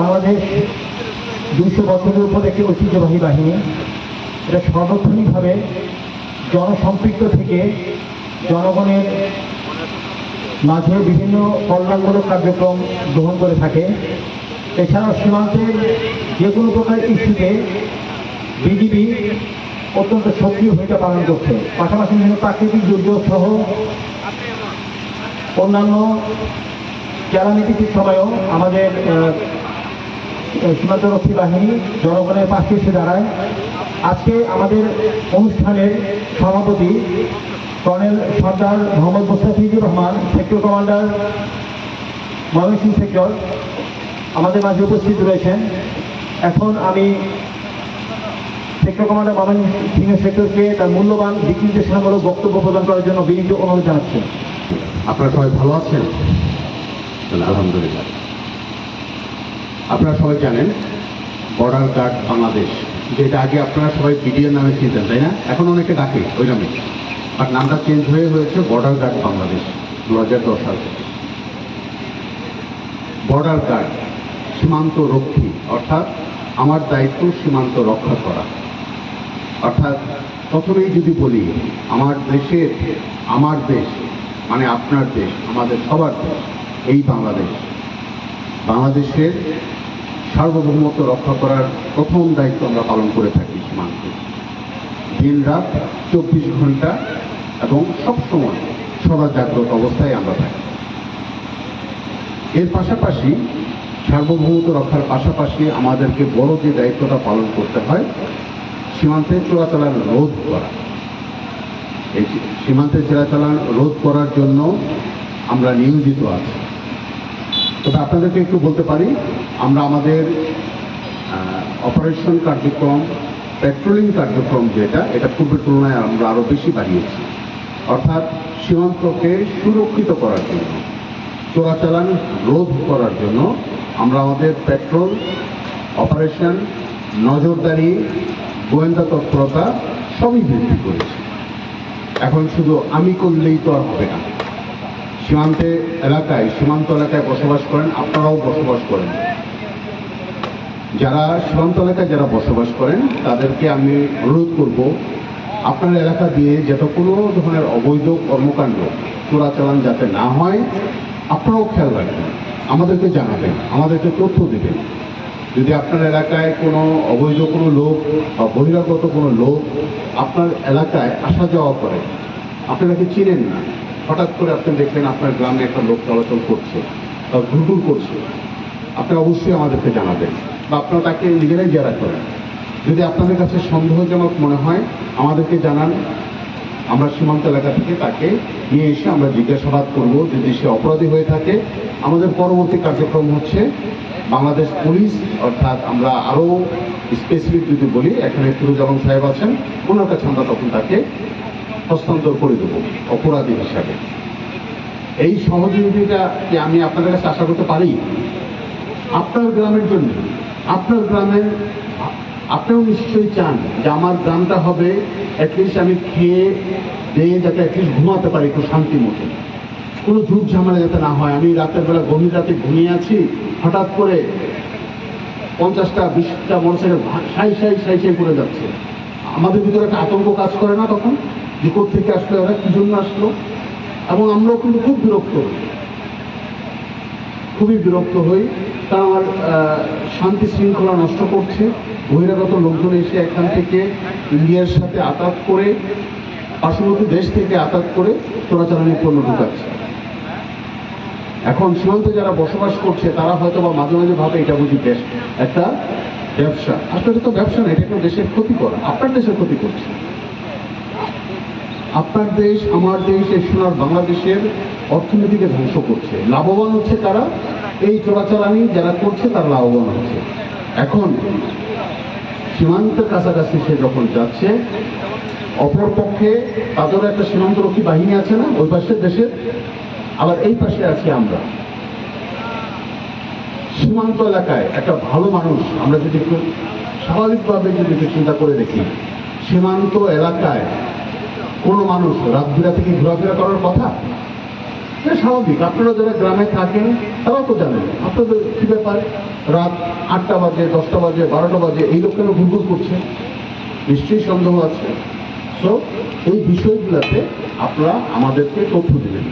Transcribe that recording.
বাংলাদেশ দুইশো বছরের উপর একটি ঐতিহ্যবাহী বাহিনী। এটা সর্বক্ষণিকভাবে জনসম্পৃক্ত থেকে জনগণের মাঝে বিভিন্ন কল্যাণমূলক কার্যক্রম গ্রহণ করে থাকে। এছাড়াও সীমান্তের যে কোনো প্রকার ইস্যুতে বিজিবি অত্যন্ত সক্রিয় ভূমিকা পালন করছে। পাশাপাশি বিভিন্ন প্রাকৃতিক দুর্যোগ সহ অন্যান্য জ্বালানিতির সময়ও আমাদের সীমান্তরক্ষী বাহিনী জনগণের পাশে এসে দাঁড়ায়। আজকে আমাদের অনুষ্ঠানের সভাপতি colonel Sardar Mohammad Mostafizur Rahman sector commander Mymensingh sector আমাদের মাঝে উপস্থিত রয়েছেন। এখন আমি সেক্টর কমান্ডার ময়মনসিংহ সেক্টরকে তার মূল্যবান দিক নির্দেশনামূলক বক্তব্য প্রদান করার জন্য বিনীত অনুরোধ জানাচ্ছি। আপনারা সবাই ভালো আছেন? আলহামদুলিল্লাহ। আপনারা সবাই জানেন বর্ডার গার্ড বাংলাদেশ, যেটা আগে আপনারা সবাই বিডিএর নামে চিনতেন, তাই না? এখন অনেকে ডাকে, ওই নামে। আর নামটা চেঞ্জ হয়ে হয়েছে বর্ডার গার্ড বাংলাদেশ দু হাজার দশ সাল থেকে। বর্ডার গার্ড সীমান্ত রক্ষী, অর্থাৎ আমার দায়িত্ব সীমান্ত রক্ষা করা। অর্থাৎ প্রথমেই যদি বলি, আমার দেশের, আমার দেশ মানে আপনার দেশ, আমাদের সবার দেশ, এই বাংলাদেশ। বাংলাদেশের সার্বভৌমত্ব রক্ষা করার প্রথম দায়িত্ব আমরা পালন করে থাকি সীমান্তে। দিন রাত চব্বিশ ঘণ্টা এবং সবসময় সদা জাগ্রত অবস্থায় আমরা থাকি। এর পাশাপাশি সার্বভৌমত্ব রক্ষার পাশাপাশি আমাদেরকে বড় যে দায়িত্বটা পালন করতে হয়, সীমান্তে চোরাচালান রোধ করা। এই সীমান্তে চোরাচালান রোধ করার জন্য আমরা নিয়োজিত আছি। তবে আপনাদেরকে একটু বলতে পারি, আমরা আমাদের অপারেশন কার্যক্রম পেট্রোলিং কার্যক্রম যেটা, এটা পূর্বের তুলনায় আমরা আরও বেশি বাড়িয়েছি। অর্থাৎ সীমান্তকে সুরক্ষিত করার জন্য, চোরাচালান রোধ করার জন্য আমরা আমাদের পেট্রোল অপারেশন নজরদারি, গোয়েন্দা তৎপরতা সবই বৃদ্ধি করেছি। এখন শুধু আমি করলেই তো আর হবে না। সীমান্তে এলাকায়, সীমান্ত এলাকায় বসবাস করেন, আপনারাও বসবাস করেন। যারা সীমান্ত এলাকায় যারা বসবাস করেন, তাদেরকে আমি অনুরোধ করব, আপনার এলাকা দিয়ে যাতে কোনো ধরনের অবৈধ কর্মকাণ্ড, চোরাচালান যাতে না হয়, আপনারাও খেয়াল রাখবেন। আমাদেরকে জানাবেন, আমাদেরকে তথ্য দেবেন। যদি আপনার এলাকায় কোনো অবৈধ কোনো লোক বা বহিরাগত কোনো লোক আপনার এলাকায় আসা যাওয়া করে আপনাকে চিনেন না? হঠাৎ করে আপনি দেখলেন আপনার গ্রামে একটা লোক চলাচল করছে বা ঘুরঘুর করছে। আপনি অবশ্যই আমাদেরকে জানাবেন বা আপনারা তাকে নিজেরাই জেরা করেন। যদি আপনাদের কাছে সন্দেহজনক মনে হয়, আমাদেরকে জানান। আমরা সীমান্ত এলাকা থেকে তাকে নিয়ে এসে আমরা জিজ্ঞাসাবাদ করব যদি সে অপরাধী হয়ে থাকে। আমাদের পরবর্তী কার্যক্রম হচ্ছে বাংলাদেশ পুলিশ, অর্থাৎ আমরা আরও স্পেসিফিক যদি বলি, এখানে ফিরোজামান সাহেব আছেন, ওনার কাছে আমরা তখন তাকে হস্তান্তর করে দেবো, অপরাধী হিসাবে। এই সহযোগিতা কি আমি আপনাদের কাছে আশা করতে পারি? আপনার গ্রামের জন্য, আপনার গ্রামের, আপনিও নিশ্চয়ই চান যে আমার গ্রামটা হবে অ্যাটলিস্ট আমি খেয়ে, দিয়ে যাতে অ্যাটলিস্ট ঘুমাতে পারি একটু শান্তি মতো কোনো ঝুট ঝামেলা যাতে না হয়। আমি রাতের বেলা গভীর রাতে ঘুমিয়ে আছি হঠাৎ করে পঞ্চাশটা, বিশটা মোটরসাইকেল সাই সাই সাই সাই করে যাচ্ছে। আমাদের ভিতরে একটা আতঙ্ক কাজ করে না তখন, যে থেকে আসলে ওরা কি জন্য আসলো? এবং আমরাও কিন্তু খুব বিরক্ত খুবই বিরক্ত হই। তা আমার শান্তি শৃঙ্খলা নষ্ট করছে। বহিরাগত লোকজন এসে এখান থেকে ইন্ডিয়ার সাথে আতাত করে, পার্শ্ববর্তী দেশ থেকে আতাত করে চোরাচালানি পণ্য ঢুকাচ্ছে। এখন সীমান্তে যারা বসবাস করছে, তারা হয়তো বা মাঝে মাঝে ভাবে এটা বুঝি দেশ একটা ব্যবসা। আসলে তো ব্যবসা না, এটা একটা দেশের ক্ষতি করা আপনার দেশের ক্ষতি করছে। আপনার দেশ, আমার দেশ, এই সোনার বাংলাদেশের অর্থনীতিকে ধ্বংস করছে। লাভবান হচ্ছে তারা এই চোরাচালানি যারা করছে, তারা লাভবান হচ্ছে। এখন সীমান্তের কাছাকাছি সে যখন যাচ্ছে, অপরপক্ষে তাদেরও একটা সীমান্তরক্ষী বাহিনী আছে না, ওই পাশের দেশের আবার এই পাশে আছি আমরা। সীমান্ত এলাকায় একটা ভালো মানুষ, আমরা যদি একটু স্বাভাবিকভাবে যদি একটু চিন্তা করে দেখি, সীমান্ত এলাকায় কোনো মানুষ রাত বিরাতে কি ঘোরাফেরা করার কথা? এটা স্বাভাবিক। আপনারা যারা গ্রামে থাকেন, তারাও তো জানেন। আপনাদের কি ব্যাপার? রাত আটটা বাজে, দশটা বাজে, বারোটা বাজে, এই লোক কেন ঘুরঘুর করছে? নিশ্চয়ই সন্দেহ আছে। সো এই বিষয়গুলোতে আপনারা আমাদেরকে তথ্য দেবেন।